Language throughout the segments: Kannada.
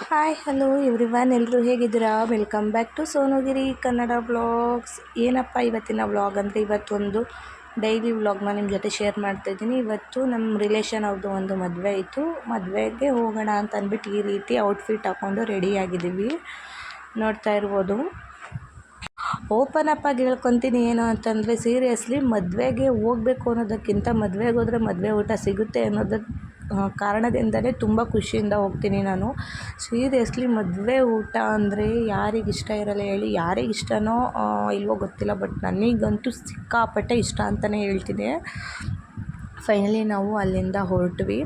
ಹಾಯ್ ಹಲೋ ಎವ್ರಿ ಎಲ್ಲರೂ ಹೇಗಿದ್ದೀರಾ? Welcome back to Sonugiri Kannada vlogs ಏನಪ್ಪ ಇವತ್ತಿನ ವ್ಲಾಗ್ ಅಂದರೆ? ಇವತ್ತೊಂದು ಡೈಲಿ ವ್ಲಾಗ್ನ ನಿಮ್ಮ ಜೊತೆ ಶೇರ್ ಮಾಡ್ತಾಯಿದ್ದೀನಿ ಇವತ್ತು ನಮ್ಮ ರಿಲೇಷನ್ ಅವ್ರದ್ದು ಒಂದು ಮದುವೆ ಇತ್ತು ಮದುವೆಗೆ ಹೋಗೋಣ ಅಂತ ಅಂದ್ಬಿಟ್ಟು ಈ ರೀತಿ ಔಟ್ಫಿಟ್ ಹಾಕ್ಕೊಂಡು ರೆಡಿಯಾಗಿದ್ದೀವಿ ನೋಡ್ತಾ ಇರ್ಬೋದು. ಓಪನ್ ಅಪ್ ಆಗಿ ಹೇಳ್ಕೊತೀನಿ. ಏನು ಅಂತಂದರೆ ಸೀರಿಯಸ್ಲಿ ಮದುವೆಗೆ ಹೋಗಬೇಕು ಅನ್ನೋದಕ್ಕಿಂತ ಮದುವೆಗೆ ಹೋದರೆ ಮದುವೆ ಊಟ ಸಿಗುತ್ತೆ ಅನ್ನೋದಕ್ಕೆ ಕಾರಣದಿಂದಲೇ ತುಂಬ ಖುಷಿಯಿಂದ ಹೋಗ್ತೀನಿ ನಾನು. ಸೀರಿಯಸ್ಲಿ ಮದುವೆ ಊಟ ಅಂದರೆ ಯಾರಿಗೆ ಇಷ್ಟ ಇರಲ್ಲ ಹೇಳಿ, ಯಾರಿಗೆ ಇಷ್ಟನೋ ಇಲ್ಲವೋ ಗೊತ್ತಿಲ್ಲ, ಬಟ್ ನನಗಂತೂ ಸಿಕ್ಕಾಪಟ್ಟೆ ಇಷ್ಟ ಅಂತಲೇ ಹೇಳ್ತೀನಿ. ಫೈನಲಿ ನಾವು ಅಲ್ಲಿಂದ ಹೊರಟ್ವಿ.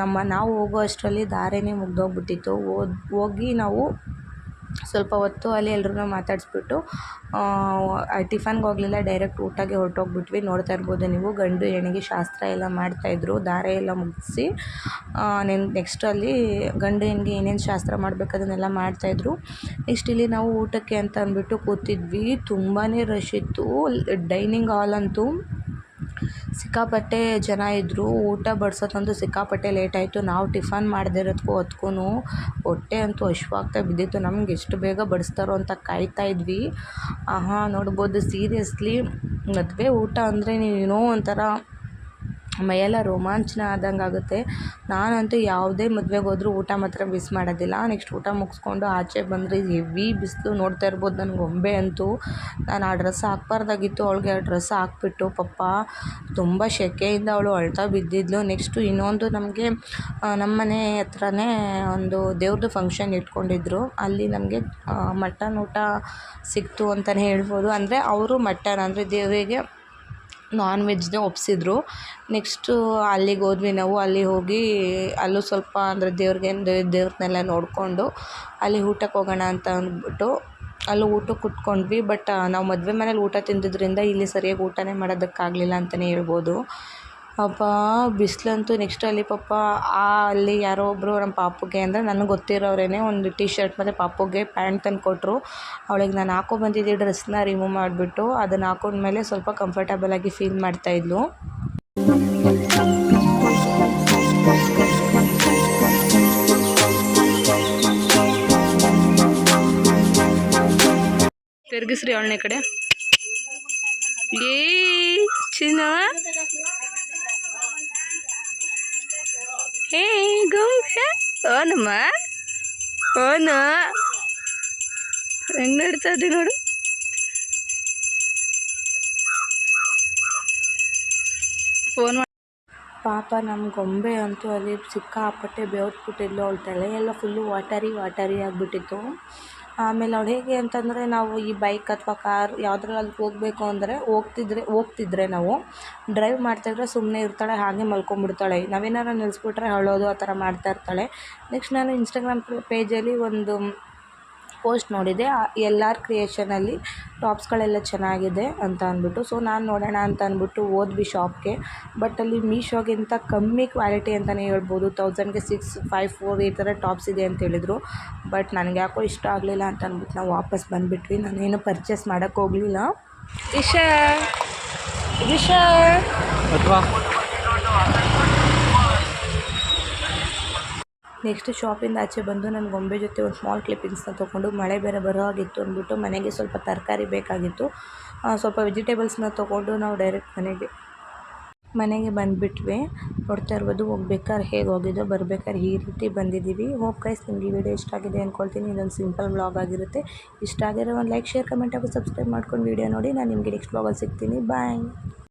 ನಮ್ಮ ನಾವು ಹೋಗೋ ಅಷ್ಟರಲ್ಲಿ ದಾರಿಯೇ ಮುಗ್ದೋಗ್ಬಿಟ್ಟಿತ್ತು. ಹೋದ, ಹೋಗಿ ನಾವು ಸ್ವಲ್ಪ ಹೊತ್ತು ಅಲ್ಲಿ ಎಲ್ರೂ ಮಾತಾಡಿಸ್ಬಿಟ್ಟು ಟಿಫನ್ಗೆ ಹೋಗಲಿಲ್ಲ ಡೈರೆಕ್ಟ್ ಊಟಕ್ಕೆ ಹೊರಟೋಗ್ಬಿಟ್ವಿ. ನೋಡ್ತಾ ಇರ್ಬೋದು ನೀವು, ಗಂಡು ಹೆಣ್ಣಿಗೆ ಶಾಸ್ತ್ರ ಎಲ್ಲ ಮಾಡ್ತಾಯಿದ್ರು ದಾರೆ ಎಲ್ಲ ಮುಗಿಸಿ ನೆನ್ ನೆಕ್ಸ್ಟ್ ಅಲ್ಲಿ ಗಂಡು ಹೆಣ್ಣಿಗೆ ಏನೇನು ಶಾಸ್ತ್ರ ಮಾಡಬೇಕು ಅದನ್ನೆಲ್ಲ ಮಾಡ್ತಾಯಿದ್ರು ನೆಕ್ಸ್ಟ್ ಇಲ್ಲಿ ನಾವು ಊಟಕ್ಕೆ ಅಂತ ಅಂದ್ಬಿಟ್ಟು ಕೂತಿದ್ವಿ. ತುಂಬಾ ರಶ್ ಇತ್ತು. ಡೈನಿಂಗ್ ಹಾಲ್ ಅಂತೂ ಸಿಕ್ಕಾಪಟ್ಟೆ ಜನ ಇದ್ದರು ಊಟ ಬಡ್ಸೋದಂತೂ ಸಿಕ್ಕಾಪಟ್ಟೆ ಲೇಟ್ ಆಯಿತು. ನಾವು ಟಿಫನ್ ಮಾಡದೇ ಇರೋದಕ್ಕೂ ಹೊತ್ಗೂ ಹೊಟ್ಟೆ ಅಂತೂ ಹಶ್ವಾಗ್ತಾ ಬಿದ್ದಿತ್ತು. ನಮ್ಗೆ ಎಷ್ಟು ಬೇಗ ಬಡಿಸ್ತಾರೋ ಅಂತ ಕಾಯ್ತಾ ಇದ್ವಿ. ಆಹಾ, ನೋಡ್ಬೋದು ಸೀರಿಯಸ್ಲಿ ಮದುವೆ ಊಟ ಅಂದರೆ ಏನೋ ಒಂಥರ ಮೈಯೆಲ್ಲ ರೋಮಾಂಚನ ಆದಂಗೆ ಆಗುತ್ತೆ. ನಾನಂತೂ ಯಾವುದೇ ಮದ್ವೆಗೆ ಹೋದರೂ ಊಟ ಮಾತ್ರ ಮಿಸ್ ಮಾಡೋದಿಲ್ಲ. ನೆಕ್ಸ್ಟ್ ಊಟ ಮುಗಿಸ್ಕೊಂಡು ಆಚೆ ಬಂದರೆ ಹೆವಿ ಬಿಸಿಲು ನೋಡ್ತಾ ಇರ್ಬೋದು ನನ್ನ ಗೊಂಬೆ ಅಂತೂ. ನಾನು ಆ ಡ್ರೆಸ್ ಹಾಕ್ಬಾರ್ದಾಗಿತ್ತು. ಅವಳಿಗೆ ಆ ಡ್ರೆಸ್ ಹಾಕ್ಬಿಟ್ಟು ಪಪ್ಪ ತುಂಬ ಸೆಕೆಯಿಂದ ಅವಳು ಅಳ್ತಾ ಬಿದ್ದಿದ್ಲು. ನೆಕ್ಸ್ಟು ಇನ್ನೊಂದು ನಮಗೆ ನಮ್ಮ ಮನೆ ಹತ್ರನೇ ಒಂದು ದೇವ್ರದ್ದು ಫಂಕ್ಷನ್ ಇಟ್ಕೊಂಡಿದ್ರು. ಅಲ್ಲಿ ನಮಗೆ ಮಟನ್ ಊಟ ಸಿಕ್ತು ಅಂತಲೇ ಹೇಳ್ಬೋದು. ಅಂದರೆ ಅವರು ಮಟನ್, ಅಂದರೆ ದೇವರಿಗೆ ನಾನ್ ವೆಜ್ನೇ ಒಪ್ಪಿಸಿದ್ರು ನೆಕ್ಸ್ಟು ಅಲ್ಲಿಗೆ ಹೋದ್ವಿ ನಾವು. ಅಲ್ಲಿ ಹೋಗಿ ಅಲ್ಲೂ ಸ್ವಲ್ಪ ಅಂದರೆ ದೇವ್ರಿಗೆ ದೇವ್ರನ್ನೆಲ್ಲ ನೋಡಿಕೊಂಡು ಅಲ್ಲಿ ಊಟಕ್ಕೆ ಹೋಗೋಣ ಅಂತ ಅಂದ್ಬಿಟ್ಟು ಅಲ್ಲಿ ಊಟಕ್ಕೆ ಕುತ್ಕೊಂಡ್ವಿ. ಬಟ್ ನಾವು ಮದುವೆ ಮನೇಲಿ ಊಟ ತಿಂದಿದ್ದರಿಂದ ಇಲ್ಲಿ ಸರಿಯಾಗಿ ಊಟನೇ ಮಾಡೋದಕ್ಕಾಗಲಿಲ್ಲ ಅಂತಲೇ ಹೇಳ್ಬೋದು. ಅಬ್ಬಾ ಬಿಸಿಲಂತೂ ನೆಕ್ಸ್ಟ್ ಅಲ್ಲಿ ಪಾಪ, ಆ ಅಲ್ಲಿ ಯಾರೋ ಒಬ್ಬರು ನಮ್ಮ ಪಾಪುಗೆ ಅಂದರೆ ನನಗೆ ಗೊತ್ತಿರೋರೇನೆ ಒಂದು ಟಿ ಶರ್ಟ್ ಮತ್ತು ಪಾಪುಗೆ ಪ್ಯಾಂಟ್ ತಂದು ಕೊಟ್ಟರು ಅವಳಿಗೆ ನಾನು ಹಾಕೋ ಬಂದಿದ್ದೆ ಡ್ರೆಸ್ನ ರಿಮೂವ್ ಮಾಡಿಬಿಟ್ಟು ಅದನ್ನು ಹಾಕೊಂಡ್ಮೇಲೆ ಸ್ವಲ್ಪ ಕಂಫರ್ಟಬಲ್ ಆಗಿ ಫೀಲ್ ಮಾಡ್ತಾಯಿದ್ಲು ತಿರ್ಗಿಸ್ರಿ ಅವಳನೇ ಕಡೆ. ಏ ಚಿನ್ನ. ಹೇ ಗೊಂಬೆ ಓನಮ್ಮ ಓನು ಹೆಂಗೆ ನಡ್ತಾ ನೋಡು. ಫೋನ್ ಪಾಪ ನಮ್ಮ ಗೊಂಬೆ ಅಂತೂ ಅಲ್ಲಿ ಸಿಕ್ಕಾಪಟ್ಟೆ ಬೆವ್ತ್ಬಿಟ್ಟಿದ್ಲು ಅವಳ ಎಲ್ಲ ಫುಲ್ಲು ವಾಟರಿ ವಾಟರಿ ಆಗಿಬಿಟ್ಟಿತ್ತು. ಆಮೇಲೆ ಅವ್ಳು ಹೇಗೆ ಅಂತಂದರೆ ನಾವು ಈ ಬೈಕ್ ಅಥವಾ ಕಾರ್ ಯಾವುದ್ರಲ್ಲಿ ಹೋಗಬೇಕು ಅಂದರೆ ಹೋಗ್ತಿದ್ರೆ ಹೋಗ್ತಿದ್ರೆ ನಾವು ಡ್ರೈವ್ ಮಾಡ್ತಾಯಿದ್ರೆ ಸುಮ್ಮನೆ ಇರ್ತಾಳೆ, ಹಾಗೆ ಮಲ್ಕೊಂಡ್ಬಿಡ್ತಾಳೆ. ನಾವೇನಾರು ನಿಲ್ಲಿಸ್ಬಿಟ್ರೆ ಅಳೋದು ಆ ಥರ ಮಾಡ್ತಾ ಇರ್ತಾಳೆ. ನೆಕ್ಸ್ಟ್ ನಾನು ಇನ್ಸ್ಟಾಗ್ರಾಮ್ ಪೇಜಲ್ಲಿ ಒಂದು ಪೋಸ್ಟ್ ನೋಡಿದೆ. ಎಲ್ ಆರ್ ಕ್ರಿಯೇಷನಲ್ಲಿ ಟಾಪ್ಸ್ಗಳೆಲ್ಲ ಚೆನ್ನಾಗಿದೆ ಅಂತ ಅಂದ್ಬಿಟ್ಟು. ಸೊ ನಾನು ನೋಡೋಣ ಅಂತ ಅಂದ್ಬಿಟ್ಟು ಹೋದ್ವಿ ಶಾಪ್ಗೆ ಬಟ್ ಅಲ್ಲಿ ಮೀಶೋಗಿಂತ ಕಮ್ಮಿ ಕ್ವಾಲಿಟಿ ಅಂತಲೇ ಹೇಳ್ಬೋದು. ತೌಸಂಡ್ಗೆ ಸಿಕ್ಸ್ ಫೈವ್ ಫೋರ್ ಈ ಥರ ಟಾಪ್ಸ್ ಇದೆ ಅಂತ ಹೇಳಿದರು. ಬಟ್ ನನಗೆ ಯಾಕೋ ಇಷ್ಟ ಆಗಲಿಲ್ಲ ಅಂತ ಅಂದ್ಬಿಟ್ಟು ನಾವು ವಾಪಸ್ ಬಂದುಬಿಟ್ವಿ. ನಾನೇನು ಪರ್ಚೇಸ್ ಮಾಡೋಕ್ಕೆ ಹೋಗಲಿಲ್ಲ. ಇಶಾ ಇಶಾ ನೆಕ್ಸ್ಟ್ ಶಾಪಿಂದ ಆಚೆ ಬಂದು ನನ್ನ ಗೊಂಬೆ ಜೊತೆ ಒಂದು ಸ್ಮಾಲ್ ಕ್ಲಿಪ್ಪಿಂಗ್ಸ್ನ ತೊಗೊಂಡು ಮಳೆ ಬೇರೆ ಬರೋ ಹಾಗಿತ್ತು ಅಂದ್ಬಿಟ್ಟು ಮನೆಗೆ ಸ್ವಲ್ಪ ತರಕಾರಿ ಬೇಕಾಗಿತ್ತು. ಸ್ವಲ್ಪ ವೆಜಿಟೇಬಲ್ಸ್ನ ತೊಗೊಂಡು ನಾವು ಡೈರೆಕ್ಟ್ ಮನೆಗೆ ಮನೆಗೆ ಬಂದುಬಿಟ್ವಿ. ನೋಡ್ತಾ ಇರ್ಬೋದು ಹೋಗ್ಬೇಕಾದ್ರೆ ಹೇಗೆ ಹೋಗಿದ್ದೋ, ಬರ್ಬೇಕಾದ್ರೆ ಈ ರೀತಿ ಬಂದಿದ್ದೀವಿ. ಹೋಪ್ ಗೈಸ್ ನಿಮಗೆ ಈ ವಿಡಿಯೋ ಇಷ್ಟ ಆಗಿದೆ ಅಂದ್ಕೊಳ್ತೀನಿ ಇದೊಂದು ಸಿಂಪಲ್ ವ್ಲಾಗ್ ಆಗಿರುತ್ತೆ. ಇಷ್ಟ ಆಗಿರೋ ಒಂದು ಲೈಕ್ ಶೇರ್ ಕಮೆಂಟ್ ಹಾಗೂ ಸಬ್ಸ್ಕ್ರೈಬ್ ಮಾಡ್ಕೊಂಡು ವೀಡಿಯೋ ನೋಡಿ. ನಾನು ನಿಮಗೆ ನೆಕ್ಸ್ಟ್ ವ್ಲಾಗಲ್ಲಿ ಸಿಗ್ತೀನಿ. ಬಾಯ್